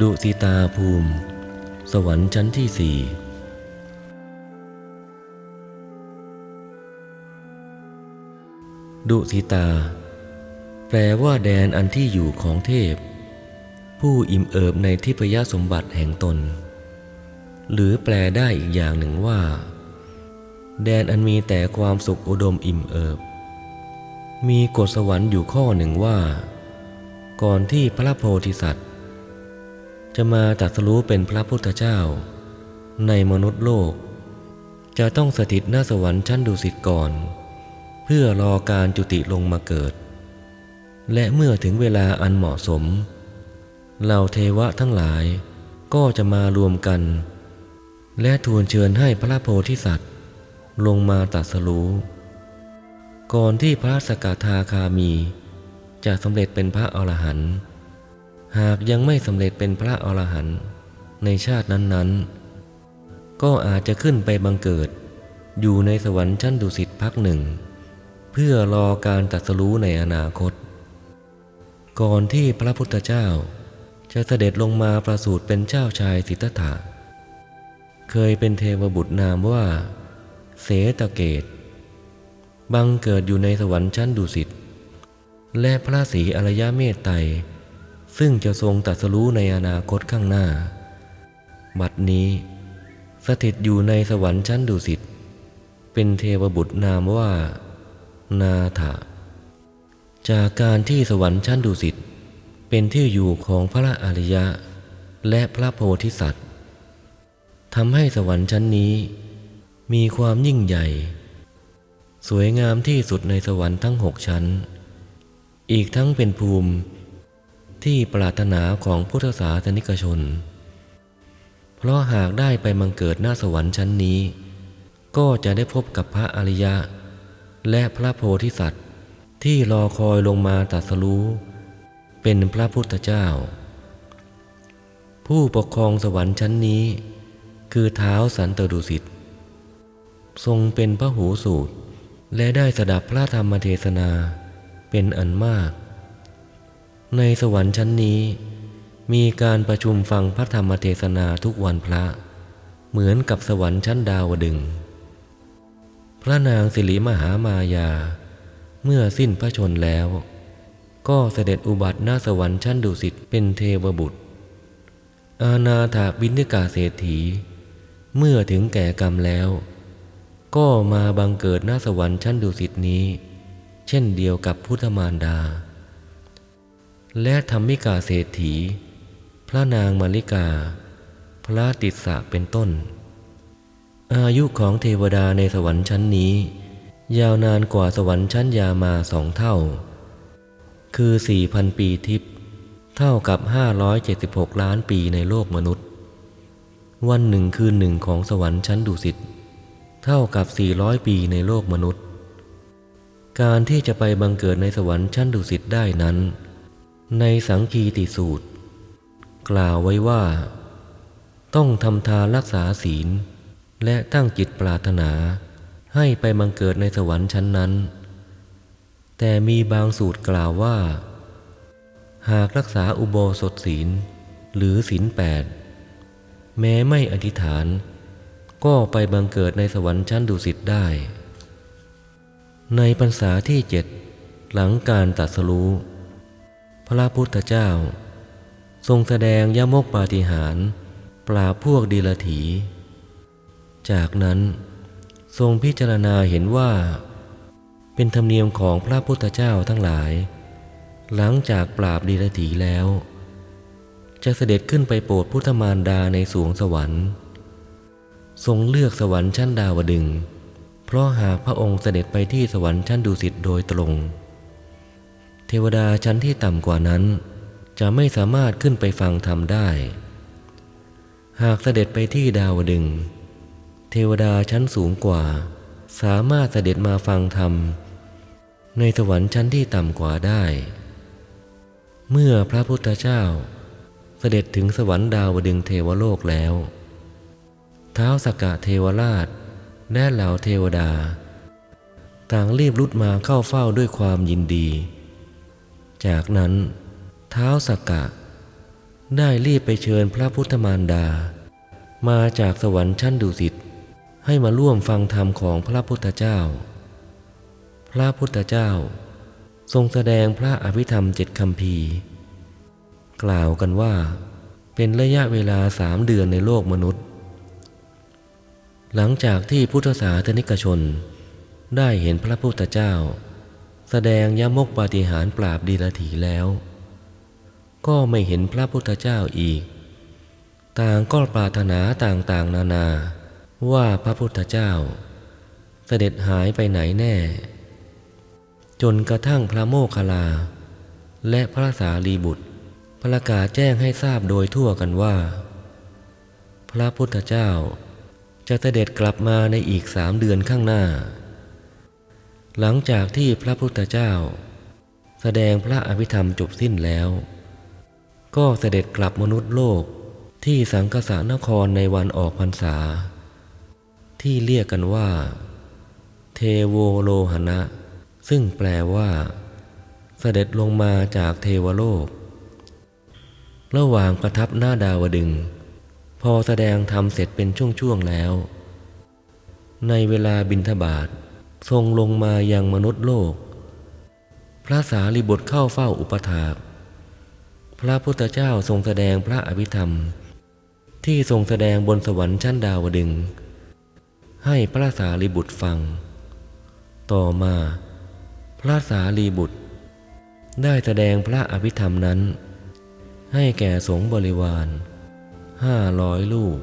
ดุสิตาภูมิ สวรรค์ชั้นที่สี่ดุสิตา แปลว่าแดนอันที่อยู่ของเทพ ผู้อิ่มเอิบในทิพยสมบัติแห่งตน หรือแปลได้อีกอย่างหนึ่งว่า แดนอันมีแต่ความสุขอุดมอิ่มเอิบ มีกฎสวรรค์อยู่ข้อหนึ่งว่า ก่อนที่พระโพธิสัตว์ จะมาตรัสรู้เป็นพระพุทธเจ้า ในมนุษย์โลก จะต้องสถิตหน้าสวรรค์ชั้นดุสิตก่อน เพื่อรอการจุติลงมาเกิด และเมื่อถึงเวลาอันเหมาะสมเหล่าเทวะทั้งหลายก็จะมารวมกัน และทูลเชิญให้พระโพธิสัตว์ ลงมาตรัสรู้ ก่อนที่พระสกทาคามี จะสำเร็จเป็นพระอรหันต์ หากยังไม่สำเร็จเป็นพระอรหันต์ในชาตินั้นๆ ก็อาจจะขึ้นไปบังเกิด อยู่ในสวรรค์ชั้นดุสิตพักหนึ่ง เพื่อรอการตรัสรู้ในอนาคต ก่อนที่พระพุทธเจ้าจะเสด็จลงมาประสูติเป็นเจ้าชายสิทธัตถะ เคยเป็นเทวบุตรนามว่า เสตเกต บังเกิดอยู่ในสวรรค์ชั้นดุสิตและพระศรีอรยเมตไตร ซึ่งจะทรงตรัสรู้ในอนาคตข้างหน้า บัดนี้สถิตอยู่ในสวรรค์ชั้นดุสิต เป็นเทวบุตรนามว่า นาถะจากการที่สวรรค์ชั้นดุสิต เป็นที่อยู่ของพระอริยะ และพระโพธิสัตว์ทำให้สวรรค์ชั้นนี้ มีความยิ่งใหญ่ สวยงามที่สุดในสวรรค์ทั้งหกชั้น อีกทั้งเป็นภูมิ ที่ปรารถนาของพุทธศาสนิกชน เพราะหากได้ไปมังเกิดหน้าสวรรค์ชั้นนี้ ก็จะได้พบกับพระอริยะ และพระโพธิสัตว์ที่รอคอยลงมาตรัสรู้ เป็นพระพุทธเจ้า ผู้ปกครองสวรรค์ชั้นนี้ คือเท้าสันตดุสิตทรงเป็นพระหูสูตร และได้สดับพระธรรมเทศนาเป็นอันมาก ในสวรรค์ชั้นนี้ มีการประชุมฟังพระธรรมเทศนาทุกวันพระ เหมือนกับสวรรค์ชั้นดาวดึง พระนางสิริมหามายา เมื่อสิ้นพระชนแล้ว ก็เสด็จอุบัติหน้าสวรรค์ชั้นดุสิตเป็นเทวบุตร อาณาถาบินิกาเศรษฐี เมื่อถึงแก่กรรมแล้ว ก็มาบังเกิดหน้าสวรรค์ชั้นดุสิตนี้ เช่นเดียวกับพุทธมารดา และธรรมิกาเศรษฐี พระนางมาริกา พระติสะเป็นต้น อายุของเทวดาในสวรรค์ชั้นนี้ ยาวนานกว่าสวรรค์ชั้นยามาสองเท่า คือสี่พันปีทิพย์เท่ากับ 576 ล้านปีในโลกมนุษย์ วันหนึ่งคืนหนึ่งของสวรรค์ชั้นดุสิตเท่ากับ 400 ปีในโลกมนุษย์ การที่จะไปบังเกิดในสวรรค์ชั้นดุสิตได้นั้น ในสังคีติสูตร กล่าวไว้ว่า ต้องทำทานรักษาศีล และตั้งจิตปรารถนาให้ไปบังเกิดในสวรรค์ชั้นนั้น แต่มีบางสูตรกล่าวว่า หากรักษาอุโบสถศีล หรือศีลแปดแม้ไม่อธิษฐาน ก็ไปบังเกิดในสวรรค์ชั้นดุสิตได้ ในพรรษาที่เจ็ดหลังการตรัสรู้ พระพุทธเจ้า ทรงแสดงยมกปาฏิหาริปราบพวกดีลถี จากนั้นทรงพิจารณาเห็นว่า เป็นธรรมเนียมของพระพุทธเจ้าทั้งหลาย หลังจากปราบดีลถีแล้ว จะเสด็จขึ้นไปโปรดพุทธมารดาในสวงสวรรค์ ทรงเลือกสวรรค์ชั้นดาวดึง เพราะหากพระองค์เสด็จไปที่สวรรค์ชั้นดุสิตโดยตรง เทวดาชั้นที่ต่ำกว่านั้น จะไม่สามารถขึ้นไปฟังธรรมได้ หากเสด็จไปที่ดาวดึง เทวดาชั้นสูงกว่า สามารถเสด็จมาฟังธรรม ในสวรรค์ชั้นที่ต่ำกว่าได้ เมื่อพระพุทธเจ้า เสด็จถึงสวรรค์ดาวดึงเทวโลกแล้วเท้าวสกกะเทวราชและเหล่าเทวดา ต่างรีบรุดมาเข้าเฝ้าด้วยความยินดี จากนั้นเท้าสกกะ ได้รีบไปเชิญพระพุทธมารดา มาจากสวรรค์ชั้นดุสิตให้มาร่วมฟังธรรมของพระพุทธเจ้า พระพุทธเจ้า ทรงแสดงพระอภิธรรมเจ็ดคำพีกล่าวกันว่า เป็นระยะเวลาสามเดือนในโลกมนุษย์ หลังจากที่พุทธศาสนิกชนได้เห็นพระพุทธเจ้า แสดงยมกปาฏิหาริย์ปราบดีลถีแล้ว ก็ไม่เห็นพระพุทธเจ้าอีก ต่างก็ปรารถนาต่างๆ นานา ว่าพระพุทธเจ้า เสด็จหายไปไหนแน่ จนกระทั่งพระโมคคัลลา และพระสารีบุตร ประกาศแจ้งให้ทราบโดยทั่วกันว่า พระพุทธเจ้าจะเสด็จกลับมาในอีกสามเดือนข้างหน้า หลังจากที่พระพุทธเจ้า แสดงพระอภิธรรมจบสิ้นแล้ว ก็เสด็จกลับมนุษย์โลกที่สังกษานครในวันออกพรรษา ที่เรียกกันว่า เทโวโลหณะ ซึ่งแปลว่า เสด็จลงมาจากเทวโลก ระหว่างประทับหน้าดาวดึง พอแสดงธรรมเสร็จเป็นช่วงๆแล้ว ในเวลาบินทบาท ทรงลงมายังมนุษย์โลก พระสารีบุตรเข้าเฝ้าอุปถาก พระพุทธเจ้าทรงแสดงพระอภิธรรม ที่ทรงแสดงบนสวรรค์ชั้นดาวดึง ให้พระสารีบุตรฟัง ต่อมา พระสารีบุตร ได้แสดงพระอภิธรรมนั้น ให้แก่สงบริวารห้าร้อยลูก